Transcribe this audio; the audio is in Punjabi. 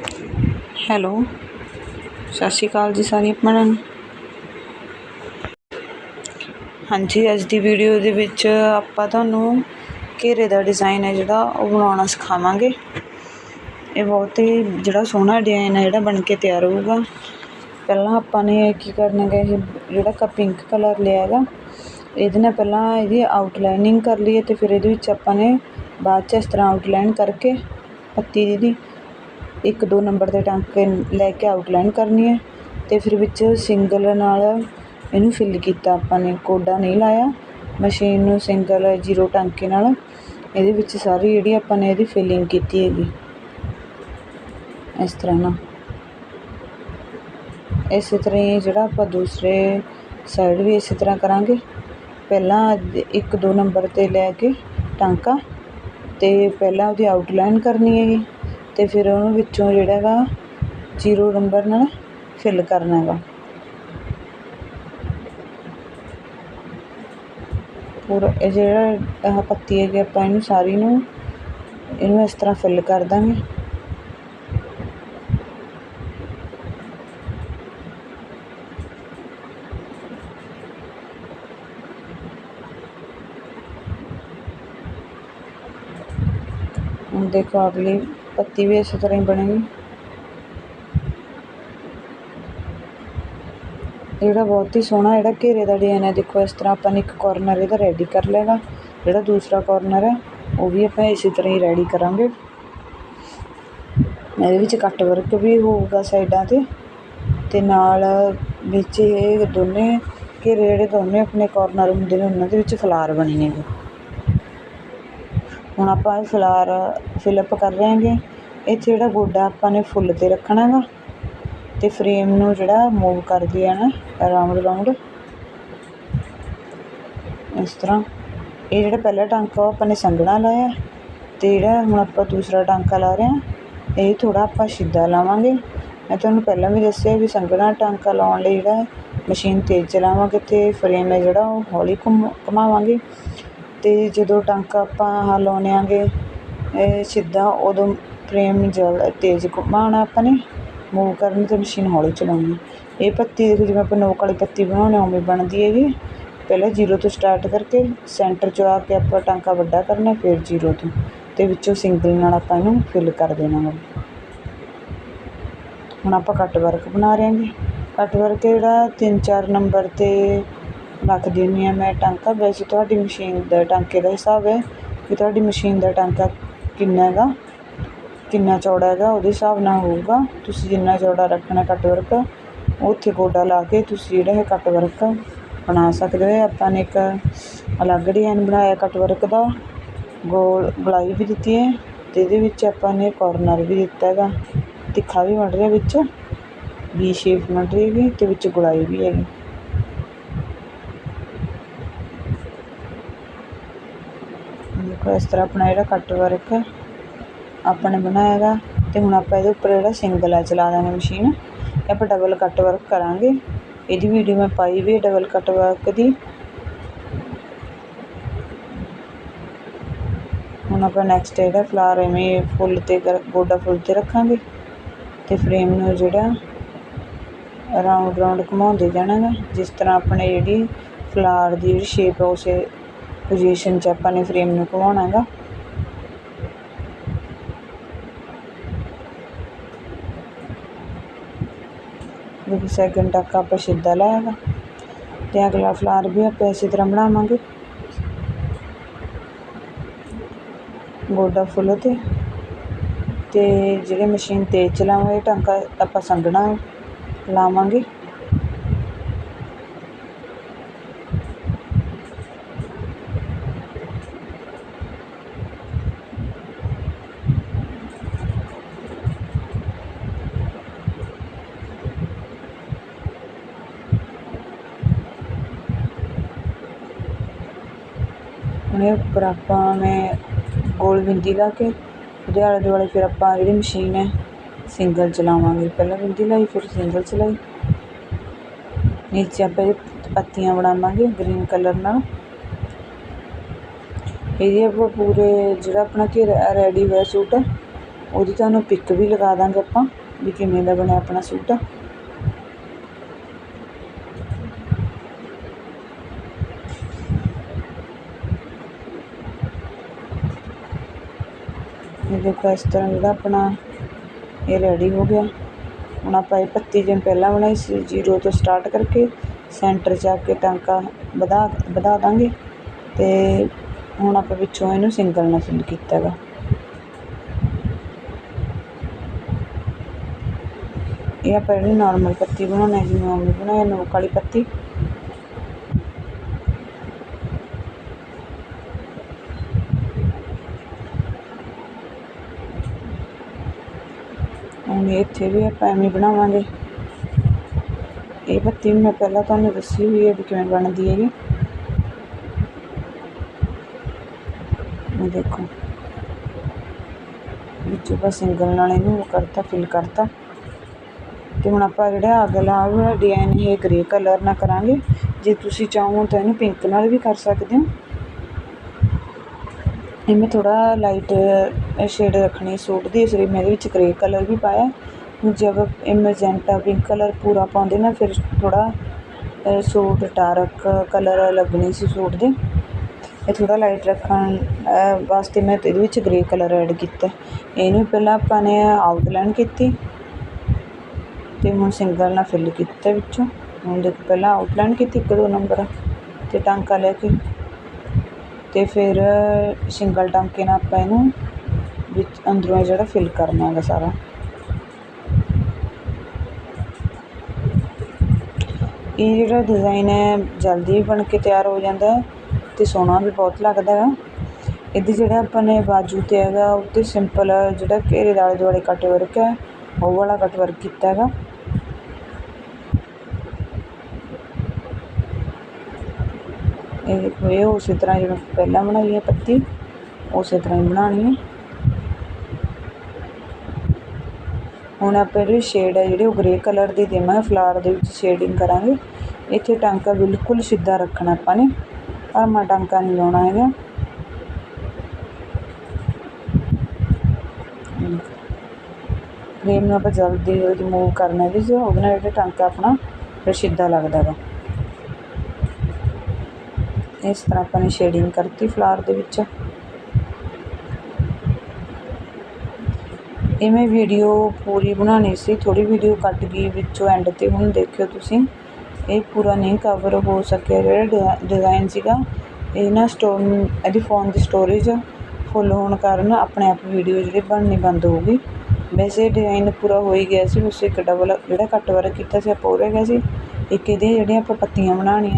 ਹੈਲੋ। ਸਤਿ ਸ਼੍ਰੀ ਅਕਾਲ ਜੀ ਸਾਰੀਆਂ ਭੈਣਾਂ ਹਾਂਜੀ, ਅੱਜ ਦੀ ਵੀਡੀਓ ਦੇ ਵਿੱਚ ਆਪਾਂ ਤੁਹਾਨੂੰ ਘੇਰੇ ਦਾ ਡਿਜ਼ਾਈਨ ਹੈ ਜਿਹੜਾ, ਉਹ ਬਣਾਉਣਾ ਸਿਖਾਵਾਂਗੇ। ਇਹ ਬਹੁਤ ਹੀ ਜਿਹੜਾ ਸੋਹਣਾ ਡਿਜ਼ਾਈਨ ਹੈ ਜਿਹੜਾ ਬਣ ਕੇ ਤਿਆਰ ਹੋਊਗਾ। ਪਹਿਲਾਂ ਆਪਾਂ ਨੇ ਕੀ ਕਰਨਾ ਗਾ, ਇਹ ਜਿਹੜਾ ਕਾ ਪਿੰਕ ਕਲਰ ਲਿਆ ਹੈਗਾ ਇਹਦੇ ਨਾਲ ਪਹਿਲਾਂ ਇਹਦੀ ਆਊਟਲਾਈਨਿੰਗ ਕਰ ਲਈ ਅਤੇ ਫਿਰ ਇਹਦੇ ਵਿੱਚ ਆਪਾਂ ਨੇ ਬਾਅਦ 'ਚ ਇਸ ਤਰ੍ਹਾਂ ਆਊਟਲਾਈਨ ਕਰਕੇ ਪੱਤੀ ਦੀ ਇੱਕ ਦੋ ਨੰਬਰ ਦੇ ਟਾਂਕੇ ਲੈ ਕੇ ਆਊਟਲਾਈਨ ਕਰਨੀ ਹੈ ਅਤੇ ਫਿਰ ਵਿੱਚ ਸਿੰਗਲ ਨਾਲ ਇਹਨੂੰ ਫਿੱਲ ਕੀਤਾ ਆਪਾਂ ਨੇ, ਕੋਡਾ ਨਹੀਂ ਲਾਇਆ। ਮਸ਼ੀਨ ਨੂੰ ਸਿੰਗਲ ਜੀਰੋ ਟਾਂਕੇ ਨਾਲ ਇਹਦੇ ਵਿੱਚ ਸਾਰੀ ਜਿਹੜੀ ਆਪਾਂ ਨੇ ਇਹਦੀ ਫਿਲਿੰਗ ਕੀਤੀ ਹੈਗੀ। ਇਸ ਤਰ੍ਹਾਂ ਨਾਲ। ਇਸੇ ਤਰ੍ਹਾਂ ਹੀ ਜਿਹੜਾ ਆਪਾਂ ਦੂਸਰੇ ਸਾਈਡ ਵੀ ਇਸੇ ਤਰ੍ਹਾਂ ਕਰਾਂਗੇ। ਪਹਿਲਾਂ ਇੱਕ ਦੋ ਨੰਬਰ 'ਤੇ ਲੈ ਕੇ ਟਾਂਕਾ ਅਤੇ ਪਹਿਲਾਂ ਉਹਦੀ ਆਊਟਲਾਈਨ ਕਰਨੀ ਹੈਗੀ। ਅਤੇ ਫਿਰ ਉਹਨੂੰ ਵਿੱਚੋਂ ਜਿਹੜਾ ਹੈਗਾ ਜੀਰੋ ਨੰਬਰ ਨਾਲ ਫਿਲ ਕਰਨਾ ਹੈਗਾ। ਪੂਰਾ ਇਹ ਜਿਹੜਾ ਆਹ ਪੱਤੀ ਹੈਗੀ ਆਪਾਂ ਇਹਨੂੰ ਸਾਰੀ ਨੂੰ ਇਹਨੂੰ ਇਸ ਤਰ੍ਹਾਂ ਫਿਲ ਕਰ ਦਾਂਗੇ। ਹੁਣ ਦੇਖੋ ਅਗਲੀ ਪੱਤੀ ਵੀ ਇਸੇ ਤਰ੍ਹਾਂ ਹੀ ਬਣੇਗੀ। ਜਿਹੜਾ ਬਹੁਤ ਹੀ ਸੋਹਣਾ, ਜਿਹੜਾ ਘੇਰੇ ਦਾ ਡਿਜ਼ਾਈਨ ਹੈ ਦੇਖੋ, ਇਸ ਤਰ੍ਹਾਂ ਆਪਾਂ ਨੇ ਇੱਕ ਕੋਰਨਰ ਇਹਦਾ ਰੈਡੀ ਕਰ ਲਿਆ ਜਿਹੜਾ ਦੂਸਰਾ ਕੋਰਨਰ ਹੈ, ਉਹ ਵੀ ਆਪਾਂ ਇਸੇ ਤਰ੍ਹਾਂ ਹੀ ਰੈਡੀ ਕਰਾਂਗੇ। ਇਹਦੇ ਵਿੱਚ ਕੱਟ ਵਰਕ ਵੀ ਹੋਊਗਾ ਸਾਈਡਾਂ 'ਤੇ। ਅਤੇ ਨਾਲ ਵਿੱਚ ਇਹ ਦੋਨੇ ਘੇਰੇ ਜਿਹੜੇ ਦੋਨੇ ਆਪਣੇ ਕੋਰਨਰ ਹੁੰਦੇ ਨੇ, ਉਹਨਾਂ ਦੇ ਵਿੱਚ ਫਲਾਰ ਬਣੇ ਨੇਗੇ ਹੁਣ ਆਪਾਂ ਇਹ ਫਲਾਰ ਫਿਲਅਪ ਕਰ ਰਹੇ ਹਾਂਗੇ। ਇੱਥੇ ਜਿਹੜਾ ਗੋਡਾ ਆਪਾਂ ਨੇ ਫੁੱਲ 'ਤੇ ਰੱਖਣਾ ਗਾ ਅਤੇ ਫਰੇਮ ਨੂੰ ਜਿਹੜਾ ਮੂਵ ਕਰਦੇ ਆ ਨਾ ਰਾਊਂਡ ਰਾਊਂਡ ਇਸ ਤਰ੍ਹਾਂ। ਇਹ ਜਿਹੜਾ ਪਹਿਲਾ ਟਾਂਕਾ ਉਹ ਆਪਾਂ ਨੇ ਸੰਘਣਾ ਲਾਇਆ ਅਤੇ ਜਿਹੜਾ ਹੁਣ ਆਪਾਂ ਦੂਸਰਾ ਟਾਂਕਾ ਲਾ ਰਹੇ ਹਾਂ, ਇਹ ਥੋੜ੍ਹਾ ਆਪਾਂ ਸਿੱਧਾ ਲਾਵਾਂਗੇ। ਮੈਂ ਤੁਹਾਨੂੰ ਪਹਿਲਾਂ ਵੀ ਦੱਸਿਆ ਵੀ ਸੰਘਣਾ ਟਾਂਕਾ ਲਾਉਣ ਲਈ ਜਿਹੜਾ ਮਸ਼ੀਨ ਤੇਜ਼ ਚਲਾਵਾਂਗੇ ਅਤੇ ਫਰੇਮ ਹੈ ਜਿਹੜਾ ਉਹ ਹੌਲੀ ਘੁੰਮ ਘੁਮਾਵਾਂਗੇ ਅਤੇ ਜਦੋਂ ਟਾਂਕਾ ਆਪਾਂ ਆਹ ਲਾਉਂਦੇ ਸਿੱਧਾ ਉਦੋਂ ਫਰੇਮ ਜਲ ਤੇਜ਼ ਘੁਮਾਉਣਾ ਆਪਾਂ ਨੇ ਮੂਵ ਕਰਨੀ ਅਤੇ ਮਸ਼ੀਨ ਹੌਲੀ ਚਲਾਉਣੀ। ਇਹ ਪੱਤੀ ਦੇਖੋ ਜਿਵੇਂ ਆਪਾਂ ਨੋਕ ਵਾਲੀ ਪੱਤੀ ਬਣਾਉਂਦੇ ਉਵੇਂ ਬਣਦੀ ਹੈਗੀ। ਪਹਿਲਾਂ ਜੀਰੋ ਤੋਂ ਸਟਾਰਟ ਕਰਕੇ ਸੈਂਟਰ 'ਚੋਂ ਆ ਕੇ ਆਪਾਂ ਟਾਂਕਾ ਵੱਡਾ ਕਰਨਾ, ਫਿਰ ਜੀਰੋ ਤੋਂ। ਅਤੇ ਵਿੱਚੋਂ ਸਿੰਗਲ ਨਾਲ ਆਪਾਂ ਇਹਨੂੰ ਫਿਲ ਕਰ ਦੇਣਾ। ਗਾ ਹੁਣ ਆਪਾਂ ਕੱਟ ਵਰਕ ਬਣਾ ਰਹੇ ਹਾਂਗੇ। ਕੱਟ ਵਰਕ ਜਿਹੜਾ ਤਿੰਨ ਚਾਰ ਨੰਬਰ 'ਤੇ ਰੱਖ ਦਿੰਦੀ ਹਾਂ ਮੈਂ ਟਾਂਕਾ। ਵੈਸੇ ਤੁਹਾਡੀ ਮਸ਼ੀਨ ਦਾ ਟਾਂਕੇ ਦਾ ਹਿਸਾਬ ਹੈ ਕਿ ਤੁਹਾਡੀ ਮਸ਼ੀਨ ਦਾ ਟਾਂਕਾ ਕਿੰਨਾ ਹੈਗਾ, ਕਿੰਨਾ ਚੌੜਾ ਹੈਗਾ, ਉਹਦੇ ਹਿਸਾਬ ਨਾਲ ਹੋਊਗਾ। ਤੁਸੀਂ ਜਿੰਨਾ ਚੌੜਾ ਰੱਖਣਾ ਕੱਟ ਵਰਕ, ਉੱਥੇ ਗੋਡਾ ਲਾ ਕੇ ਤੁਸੀਂ ਜਿਹੜਾ ਹੈ ਕੱਟ ਵਰਕ ਬਣਾ ਸਕਦੇ ਹੋ। ਆਪਾਂ ਨੇ ਇੱਕ ਅਲੱਗ ਡਿਜ਼ਾਈਨ ਬਣਾਇਆ ਕੱਟ ਵਰਕ ਦਾ। ਗੋਲ ਗਲਾਈ ਵੀ ਦਿੱਤੀ ਹੈ ਅਤੇ ਇਹਦੇ ਵਿੱਚ ਆਪਾਂ ਨੇ ਕੋਰਨਰ ਵੀ ਦਿੱਤਾ ਹੈਗਾ। ਤਿੱਖਾ ਵੀ ਵੰਡ ਰਿਹਾ ਵਿੱਚ ਵੀ ਸ਼ੇਪ ਵੰਡ ਰਹੀ ਹੈਗੀ ਅਤੇ ਵਿੱਚ ਗੁਲਾਈ ਵੀ ਹੈਗੀ। ਦੇਖੋ, ਇਸ ਤਰ੍ਹਾਂ ਆਪਣਾ ਜਿਹੜਾ ਕੱਟ ਵਰਕ ਆਪਾਂ ਨੇ ਬਣਾਇਆ ਹੈਗਾ ਅਤੇ ਹੁਣ ਆਪਾਂ ਇਹਦੇ ਉੱਪਰ ਜਿਹੜਾ ਸਿੰਗਲ ਹੈ ਚਲਾ ਦਾਂਗੇ ਮਸ਼ੀਨ ਇਹ ਆਪਾਂ ਡਬਲ ਕੱਟ ਵਰਕ ਕਰਾਂਗੇ। ਇਹਦੀ ਵੀਡੀਓ ਮੈਂ ਪਾਈ ਵੀ ਡਬਲ ਕੱਟ ਵਰਕ ਦੀ। ਹੁਣ ਆਪਾਂ ਨੈਕਸਟ ਜਿਹੜਾ ਫਲਾਰ ਐਵੇਂ ਫੁੱਲ 'ਤੇ ਗੋਡਾ ਫੁੱਲ 'ਤੇ ਰੱਖਾਂਗੇ ਅਤੇ ਫਰੇਮ ਨੂੰ ਜਿਹੜਾ ਰਾਊਂਡ ਰਾਊਂਡ ਘੁਮਾਉਂਦੇ ਜਾਣਾ ਗਾ ਜਿਸ ਤਰ੍ਹਾਂ ਆਪਣੇ ਜਿਹੜੀ ਫਲਾਰ ਦੀ ਜਿਹੜੀ ਸ਼ੇਪ ਹੈ ਉਸੇ ਪੋਜੀਸ਼ਨ 'ਚ ਆਪਾਂ ਨੇ ਫਰੇਮ ਨੂੰ ਘੁਮਾਉਣਾ ਗਾ ਦੇਖੋ ਸੈਕਿੰਡ ਤੱਕ ਆਪਾਂ ਸਿੱਧਾ ਲਾਇਆ ਗਾ ਅਤੇ ਅਗਲਾ ਫਲਾਰ ਵੀ ਆਪਾਂ ਇਸੇ ਤਰ੍ਹਾਂ ਬਣਾਵਾਂਗੇ। ਗੋਡਾ ਫੁੱਲ 'ਤੇ। ਅਤੇ ਜਿਹੜੇ ਮਸ਼ੀਨ ਤੇਜ਼ ਚਲਾਵਾਂਗੇ, ਟਾਂਕਾ ਆਪਾਂ ਸੰਘਣਾ ਲਾਵਾਂਗੇ। ਉਹਨੇ ਉੱਪਰ ਆਪਾਂ ਮੈਂ ਗੋਲ ਬਿੰਦੀ ਲਾ ਕੇ, ਉਹਦੇ ਆਲੇ ਦੁਆਲੇ ਫਿਰ ਆਪਾਂ ਜਿਹੜੀ ਮਸ਼ੀਨ ਹੈ, ਸਿੰਗਲ ਚਲਾਵਾਂਗੇ। ਪਹਿਲਾਂ ਬਿੰਦੀ ਲਾਈ, ਫਿਰ ਸਿੰਗਲ ਚਲਾਈ। ਨੀਚੇ ਆਪਾਂ ਇਹਦੇ ਪੱਤੀਆਂ ਬਣਾਵਾਂਗੇ ਗ੍ਰੀਨ ਕਲਰ ਨਾਲ। ਇਹਦੀ ਆਪਾਂ ਪੂਰੇ ਜਿਹੜਾ ਆਪਣਾ ਘੇਰਾ ਰੈਡੀ ਹੋਇਆ ਸੂਟ ਉਹਦੀ ਤੁਹਾਨੂੰ ਪਿਕ ਵੀ ਲਗਾ ਦਾਂਗੇ ਆਪਾਂ, ਵੀ ਕਿਵੇਂ ਦਾ ਬਣਿਆ ਆਪਣਾ ਸੂਟ ਦੇਖੋ ਇਸ ਤਰ੍ਹਾਂ ਜਿਹੜਾ ਆਪਣਾ ਇਹ ਰੈਡੀ ਹੋ ਗਿਆ। ਹੁਣ ਆਪਾਂ ਇਹ ਪੱਤੀ ਜਿਵੇਂ ਪਹਿਲਾਂ ਬਣਾਈ ਸੀ ਜੀਰੋ ਤੋਂ ਸਟਾਰਟ ਕਰਕੇ ਸੈਂਟਰ 'ਚ ਆ ਕੇ ਟਾਂਕਾ ਵਧਾ ਵਧਾ ਦਾਂਗੇ ਅਤੇ ਹੁਣ ਆਪਾਂ ਵਿੱਚੋਂ ਇਹਨੂੰ ਸਿੰਗਲ ਨਾਲ ਫਿਲ ਕੀਤਾ ਗਾ ਇਹ ਆਪਾਂ ਜਿਹੜੀ ਨਾਰਮਲ ਪੱਤੀ ਬਣਾਉਣੀ ਜਿਵੇਂ ਉਵੇਂ ਬਣਾਇਆ ਨੋਕ ਵਾਲੀ ਪੱਤੀ। ਹੁਣ ਇੱਥੇ ਵੀ ਆਪਾਂ ਐਵੇਂ ਬਣਾਵਾਂਗੇ। ਇਹ ਬੱਤੀ ਮੈਂ ਪਹਿਲਾਂ ਤੁਹਾਨੂੰ ਦੱਸੀ ਹੋਈ ਹੈ ਵੀ ਕਿਵੇਂ ਬਣਦੀ ਹੈਗੀ। ਇਹ ਦੇਖੋ। ਵਿੱਚੋਂ ਆਪਾਂ ਸਿੰਗਲ ਨਾਲ ਇਹਨੂੰ ਕਰਤਾ ਫਿਲ ਕਰਤਾ। ਅਤੇ ਹੁਣ ਆਪਾਂ ਜਿਹੜਾ ਅਗਲਾ ਵਾਲਾ ਡਿਜ਼ਾਈਨ ਇਹ ਗ੍ਰੇ ਕਲਰ ਨਾਲ ਕਰਾਂਗੇ। ਜੇ ਤੁਸੀਂ ਚਾਹੋ ਤਾਂ ਇਹਨੂੰ ਪਿੰਕ ਨਾਲ ਵੀ ਕਰ ਸਕਦੇ ਹੋ। ਇਹ ਮੈਂ ਥੋੜ੍ਹਾ ਲਾਈਟ ਸ਼ੇਡ ਰੱਖਣੀ ਸੂਟ ਦੀ, ਇਸ ਲਈ ਮੈਂ ਇਹਦੇ ਵਿੱਚ ਗ੍ਰੇ ਕਲਰ ਵੀ ਪਾਇਆ ਜਦ ਇਹ ਮੈਜੈਂਟਾ ਪਿੰਕ ਕਲਰ ਪੂਰਾ ਪਾਉਂਦੇ ਨਾ, ਫਿਰ ਥੋੜ੍ਹਾ ਸੂਟ ਡਾਰਕ ਕਲਰ ਲੱਗਣੀ ਸੀ ਸੂਟ ਦੇ। ਇਹ ਥੋੜ੍ਹਾ ਲਾਈਟ ਰੱਖਣ ਵਾਸਤੇ ਮੈਂ ਇਹਦੇ ਵਿੱਚ ਗ੍ਰੇ ਕਲਰ ਐਡ ਕੀਤਾ ਇਹਨੂੰ ਪਹਿਲਾਂ ਆਪਾਂ ਨੇ ਆਊਟਲਾਈਨ ਕੀਤੀ। ਅਤੇ ਹੁਣ ਸਿੰਗਲ ਨਾਲ ਫਿਲ ਕੀਤਾ ਵਿੱਚੋਂ। ਹੁਣ ਦੇਖੋ, ਪਹਿਲਾਂ ਆਊਟਲਾਈਨ ਕੀਤੀ, ਇੱਕ ਦੋ ਨੰਬਰ ਅਤੇ ਟਾਂਕਾ ਲੈ ਕੇ। ਅਤੇ ਫਿਰ ਸਿੰਗਲ ਟਾਂਕੇ ਨਾਲ ਆਪਾਂ ਇਹਨੂੰ ਵਿੱਚ ਅੰਦਰੋਂ ਜਿਹੜਾ ਫਿਲ ਕਰਨਾ ਹੈਗਾ ਸਾਰਾ। ਇਹ ਜਿਹੜਾ ਡਿਜ਼ਾਈਨ ਹੈ ਜਲਦੀ ਬਣ ਕੇ ਤਿਆਰ ਹੋ ਜਾਂਦਾ ਅਤੇ ਸੋਹਣਾ ਵੀ ਬਹੁਤ ਲੱਗਦਾ ਹੈ। ਇਹਦੇ ਜਿਹੜਾ ਆਪਾਂ ਨੇ ਬਾਜੂ 'ਤੇ ਹੈਗਾ ਉੱਤੇ ਸਿੰਪਲ ਜਿਹੜਾ ਘੇਰੇ ਦੇ ਆਲੇ ਦੁਆਲੇ ਕੱਟ ਵਰਕ ਹੈ, ਉਹ ਵਾਲਾ ਕੱਟ ਵਰਕ ਕੀਤਾ ਹੈਗਾ। ਇਹ ਦੇਖੋ, ਇਹ ਉਸੇ ਤਰ੍ਹਾਂ ਜਿਵੇਂ ਪਹਿਲਾਂ ਬਣਾਈ ਹੈ ਪੱਤੀ, ਉਸੇ ਤਰ੍ਹਾਂ ਹੀ ਬਣਾਉਣੀ ਹੈ। ਹੁਣ ਆਪਾਂ ਜਿਹੜੀ ਸ਼ੇਡ ਹੈ ਜਿਹੜੀ, ਉਹ ਗ੍ਰੇ ਕਲਰ ਦੀ ਦੇਵਾਂਗੇ ਫਲਾਰ ਦੇ ਵਿੱਚ ਸ਼ੇਡਿੰਗ ਕਰਾਂਗੇ। ਇੱਥੇ ਟਾਂਕਾ ਬਿਲਕੁਲ ਸਿੱਧਾ ਰੱਖਣਾ ਆਪਾਂ ਨੇ ਭਰਮਾ ਟਾਂਕਾ ਨਹੀਂ ਲਾਉਣਾ ਹੈਗਾ। ਫਰੇਮ ਨੂੰ ਆਪਾਂ ਜਲਦੀ ਜਲਦੀ ਮੂਵ ਕਰਨਾ ਵੀ ਜੀ ਉਹਦੇ ਨਾਲ ਜਿਹੜਾ ਟਾਂਕਾ ਆਪਣਾ ਫਿਰ ਸਿੱਧਾ ਲੱਗਦਾ ਗਾ ਇਸ ਤਰ੍ਹਾਂ ਆਪਾਂ ਨੇ ਸ਼ੇਡਿੰਗ ਕਰਤੀ ਫਲਾਰ ਦੇ ਵਿੱਚ। ਇਹ ਮੈਂ ਵੀਡੀਓ ਪੂਰੀ ਬਣਾਉਣੀ ਸੀ, ਥੋੜ੍ਹੀ ਵੀਡੀਓ ਕੱਟ ਗਈ, ਵਿੱਚੋਂ ਐਂਡ 'ਤੇ ਹੁਣ ਦੇਖਿਓ ਤੁਸੀਂ। ਇਹ ਪੂਰਾ ਨਹੀਂ ਕਵਰ ਹੋ ਸਕਿਆ, ਜਿਹੜਾ ਡਿਜ਼ਾਈਨ ਸੀਗਾ। ਇਹ ਨਾ ਸਟੋਰ ਇਹਦੀ ਫੋਨ ਦੀ ਸਟੋਰੇਜ ਫੁੱਲ ਹੋਣ ਕਾਰਨ ਆਪਣੇ ਆਪ ਵੀਡੀਓ ਜਿਹੜੀ ਬਣਨੀ ਬੰਦ ਹੋ ਗਈ। ਵੈਸੇ ਡਿਜ਼ਾਈਨ ਪੂਰਾ ਹੋ ਹੀ ਗਿਆ ਸੀ, ਉਸ ਇੱਕ ਡਬਲ ਜਿਹੜਾ ਕੱਟ ਵਰਕ ਕੀਤਾ ਸੀ, ਆਪਾਂ ਉਹ ਰਹਿ ਗਿਆ ਸੀ। ਇੱਕ ਇਹਦੀਆਂ ਜਿਹੜੀਆਂ ਆਪਾਂ ਪੱਤੀਆਂ ਬਣਾਉਣੀਆਂ।